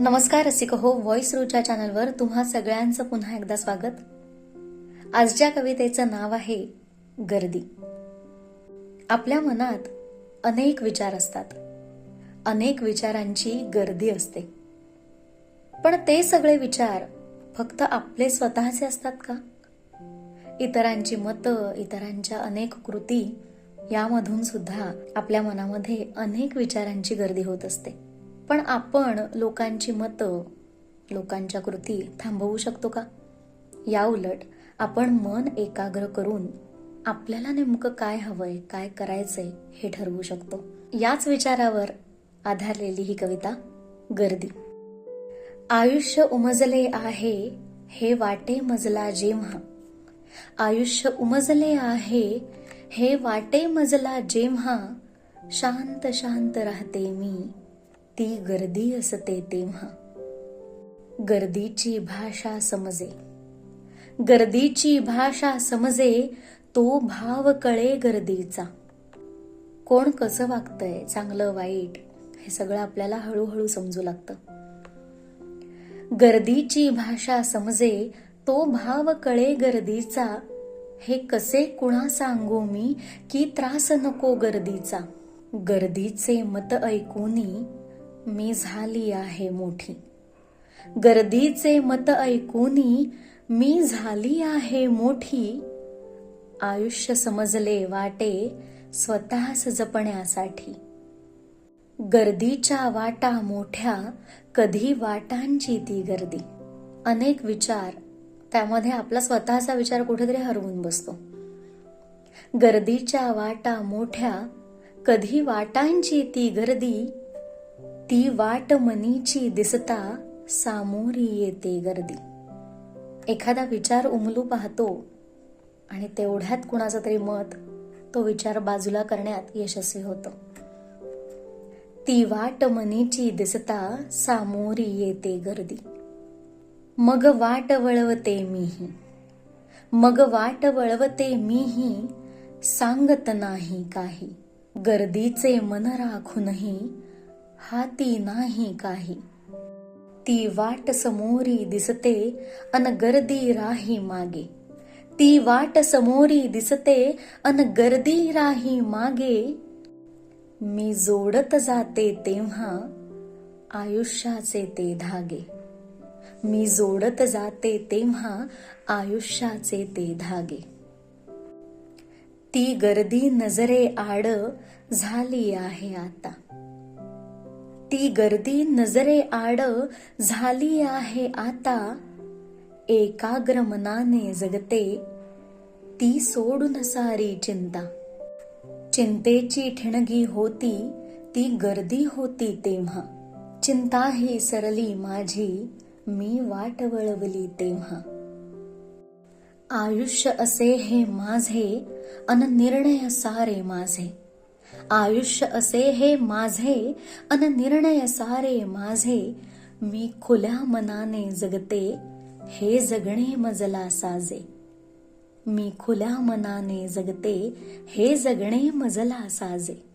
नमस्कार रसिक हो व्हॉइस रूच्या चॅनलवर तुम्हा सगळ्यांचं पुन्हा एकदा स्वागत. आजच्या कवितेचं नाव आहे गर्दी. आपल्या मनात अनेक विचार असतात. अनेक विचारांची गर्दी असते. पण ते सगळे विचार फक्त आपले स्वतःचे असतात का? इतरांची मतं इतरांच्या अनेक कृती यामधून सुद्धा आपल्या मनामध्ये अनेक विचारांची गर्दी होत असते. पण आपण लोकांची मतं लोकांच्या कृती थांबवू शकतो का? या उलट आपण मन एकाग्र करून आपल्याला नेमकं काय हवंय काय करायचंय हे ठरवू शकतो. याच विचारावर आधारलेली ही कविता गर्दी. आयुष्य उमजले आहे हे वाटे मजला जेव्हा. आयुष्य उमजले आहे हे वाटे मजला जेव्हा. शांत शांत राहते मी ती गर्दी असते तेव्हा. गर्दीची भाषा समजे. गर्दीची भाषा समजे तो भाव कळे गर्दीचा. कोण कसं वागतंय चांगलं वाईट हे सगळं आपल्याला हळूहळू समजू लागतं. गर्दीची भाषा समजे तो भाव कळे गर्दीचा. हे कसे कुणा सांगू मी की त्रास नको गर्दीचा. गर्दीचे मत ऐकूनी मी झाली आहे मोठी. गर्दीचे मत ऐकूनी मी झाली आहे मोठी. आयुष्य समजले वाटे स्वतःस जपण्यासाठी. गर्दीच्या वाटा मोठ्या कधी वाटांची ती गर्दी. अनेक विचार त्यामध्ये आपला स्वतःचा विचार कुठेतरी हरवून बसतो. गर्दीच्या वाटा मोठ्या कधी वाटांची ती गर्दी. ती वाट मनीची दिसता सामोरी येते गर्दी. एखादा विचार उमलू पाहतो आणि तेवढ्यात कुणाचं तरी मत तो विचार बाजूला करण्यात यशस्वी होतो. ती वाट मनीची दिसता सामोरी येते गर्दी. मग वाट वळवते मीही. मग वाट वळवते मीही सांगत नाही काही. गर्दीचे मन राखूनही हाती नाही काही. ती वाट समोरी दिसते अन गर्दी राही मागे. ती वाट समोरी दिसते अन गर्दी राही मागे. मी जोडत जाते तेव्हा आयुष्याचे ते धागे. मी जोडत जाते तेव्हा आयुष्याचे ते धागे. ती गर्दी नजरे आड झाली आहे आता. ती गर्दी नजरे आड झाली आहे आता. एकाग्र मनाने जगते. ती सोडून सारी चिंता. चिंतेची ठिणगी होती ती गर्दी होती तेव्हा. चिंता ही सरली माझी मी वाट वळवली तेव्हा. आयुष्य असे हे माझे अन निर्णय सारे माझे. आयुष्य असे हे माझे अन निर्णय सारे माझे. मी खुल्या मनाने जगते हे जगणे मजला साजे. मी खुल्या मनाने जगते हे जगणे मजला साजे.